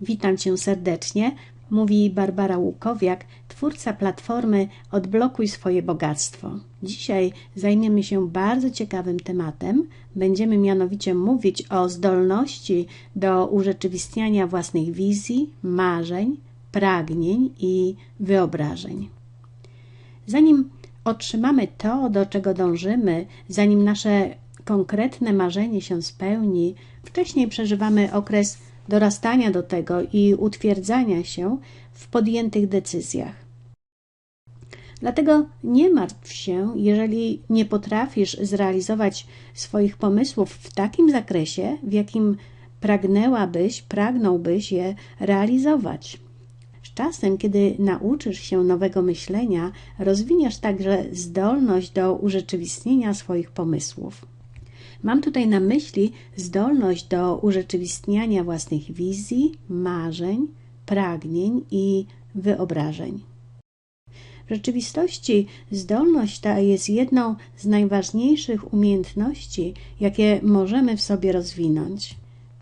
Witam Cię serdecznie, mówi Barbara Łukowiak, twórca platformy Odblokuj swoje bogactwo. Dzisiaj zajmiemy się bardzo ciekawym tematem. Będziemy mianowicie mówić o zdolności do urzeczywistniania własnych wizji, marzeń, pragnień i wyobrażeń. Zanim otrzymamy to, do czego dążymy, zanim nasze konkretne marzenie się spełni, wcześniej przeżywamy okres dorastania do tego i utwierdzania się w podjętych decyzjach. Dlatego nie martw się, jeżeli nie potrafisz zrealizować swoich pomysłów w takim zakresie, w jakim pragnęłabyś, pragnąłbyś je realizować. Z czasem, kiedy nauczysz się nowego myślenia, rozwiniesz także zdolność do urzeczywistnienia swoich pomysłów. Mam tutaj na myśli zdolność do urzeczywistniania własnych wizji, marzeń, pragnień i wyobrażeń. W rzeczywistości zdolność ta jest jedną z najważniejszych umiejętności, jakie możemy w sobie rozwinąć.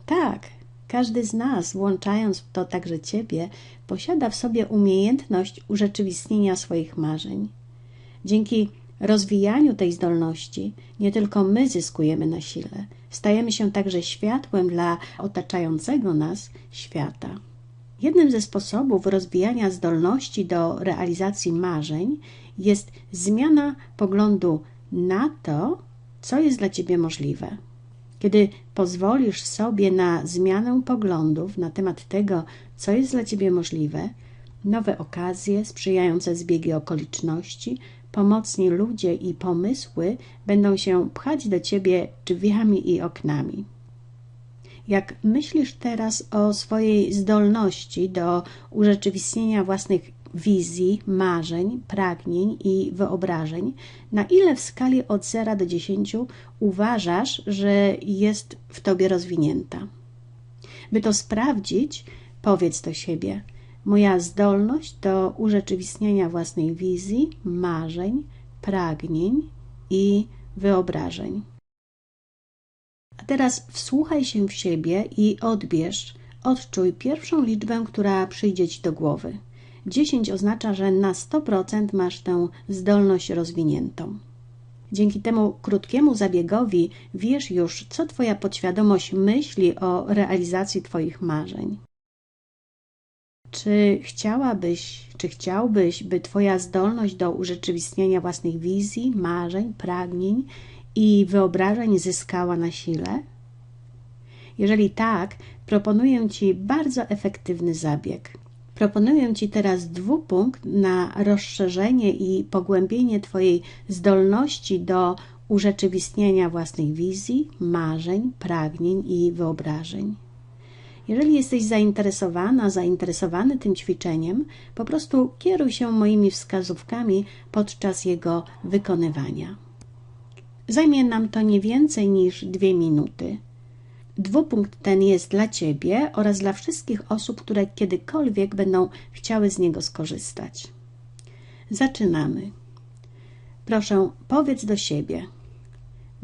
Tak, każdy z nas, włączając w to także Ciebie, posiada w sobie umiejętność urzeczywistnienia swoich marzeń. Dzięki rozwijaniu tej zdolności nie tylko my zyskujemy na sile, stajemy się także światłem dla otaczającego nas świata. Jednym ze sposobów rozwijania zdolności do realizacji marzeń jest zmiana poglądu na to, co jest dla ciebie możliwe. Kiedy pozwolisz sobie na zmianę poglądów na temat tego, co jest dla ciebie możliwe, nowe okazje, sprzyjające zbiegi okoliczności, pomocni ludzie i pomysły będą się pchać do ciebie drzwiami i oknami. Jak myślisz teraz o swojej zdolności do urzeczywistnienia własnych wizji, marzeń, pragnień i wyobrażeń, na ile w skali od 0 do 10 uważasz, że jest w tobie rozwinięta? By to sprawdzić, powiedz do siebie: Moja zdolność do urzeczywistniania własnej wizji, marzeń, pragnień i wyobrażeń. A teraz wsłuchaj się w siebie i odbierz, odczuj pierwszą liczbę, która przyjdzie ci do głowy. 10 oznacza, że na 100% masz tę zdolność rozwiniętą. Dzięki temu krótkiemu zabiegowi wiesz już, co Twoja podświadomość myśli o realizacji Twoich marzeń. Czy chciałabyś, czy chciałbyś, by Twoja zdolność do urzeczywistniania własnych wizji, marzeń, pragnień i wyobrażeń zyskała na sile? Jeżeli tak, proponuję Ci bardzo efektywny zabieg. Proponuję Ci teraz dwupunkt na rozszerzenie i pogłębienie Twojej zdolności do urzeczywistniania własnych wizji, marzeń, pragnień i wyobrażeń. Jeżeli jesteś zainteresowana, zainteresowany tym ćwiczeniem, po prostu kieruj się moimi wskazówkami podczas jego wykonywania. Zajmie nam to nie więcej niż dwie minuty. Dwupunkt ten jest dla Ciebie oraz dla wszystkich osób, które kiedykolwiek będą chciały z niego skorzystać. Zaczynamy. Proszę, powiedz do siebie.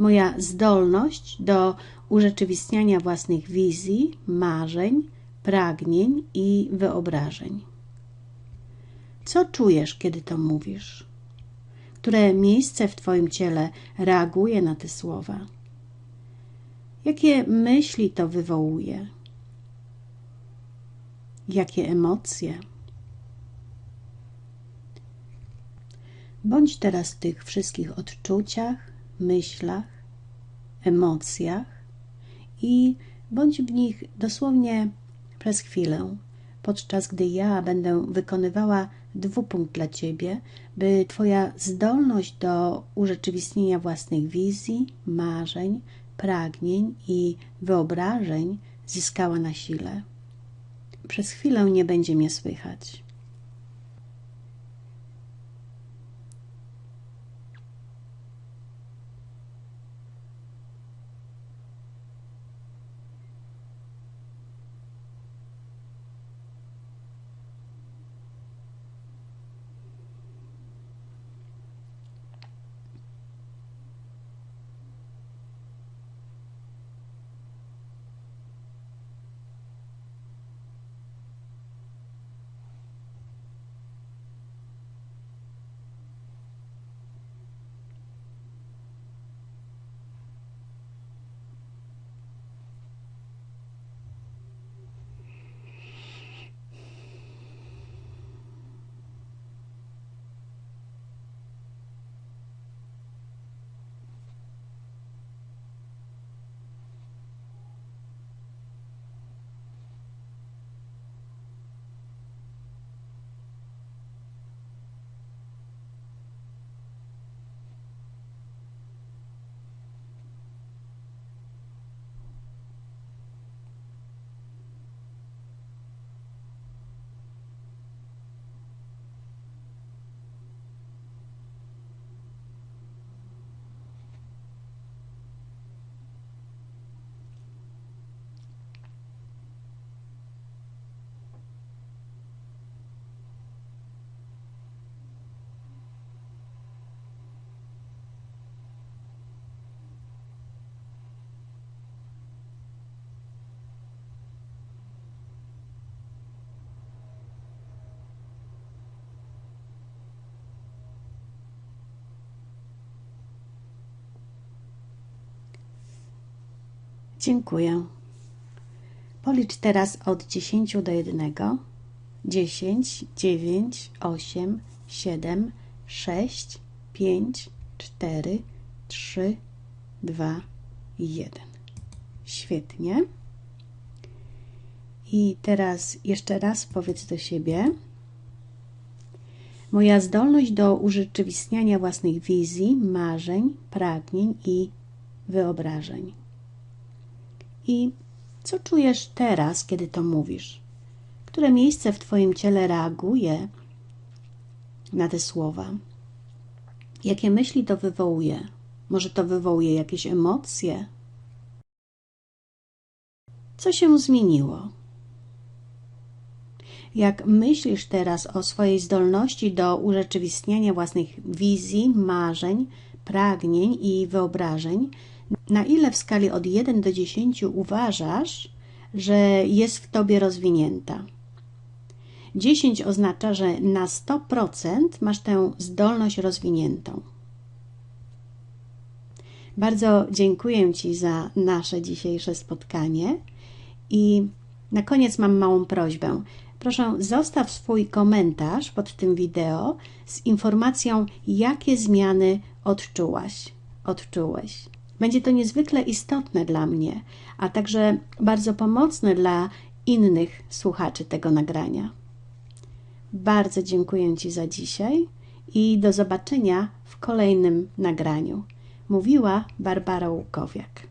Moja zdolność do urzeczywistniania własnych wizji, marzeń, pragnień i wyobrażeń. Co czujesz, kiedy to mówisz? Które miejsce w Twoim ciele reaguje na te słowa? Jakie myśli to wywołuje? Jakie emocje? Bądź teraz w tych wszystkich odczuciach, myślach, emocjach i bądź w nich dosłownie przez chwilę, podczas gdy ja będę wykonywała dwupunkt dla Ciebie, by Twoja zdolność do urzeczywistnienia własnych wizji, marzeń, pragnień i wyobrażeń zyskała na sile. Przez chwilę nie będzie mnie słychać. Dziękuję. Policz teraz od 10 do 1. 10, 9, 8, 7, 6, 5, 4, 3, 2, 1. Świetnie. I teraz jeszcze raz powiedz do siebie. Moja zdolność do urzeczywistniania własnych wizji, marzeń, pragnień i wyobrażeń. I co czujesz teraz, kiedy to mówisz? Które miejsce w Twoim ciele reaguje na te słowa? Jakie myśli to wywołuje? Może to wywołuje jakieś emocje? Co się zmieniło? Jak myślisz teraz o swojej zdolności do urzeczywistniania własnych wizji, marzeń, pragnień i wyobrażeń, na ile w skali od 1 do 10 uważasz, że jest w tobie rozwinięta? 10 oznacza, że na 100% masz tę zdolność rozwiniętą. Bardzo dziękuję Ci za nasze dzisiejsze spotkanie i na koniec mam małą prośbę. Proszę, zostaw swój komentarz pod tym wideo z informacją, jakie zmiany odczułaś, odczułeś. Będzie to niezwykle istotne dla mnie, a także bardzo pomocne dla innych słuchaczy tego nagrania. Bardzo dziękuję Ci za dzisiaj i do zobaczenia w kolejnym nagraniu. Mówiła Barbara Łukowiak.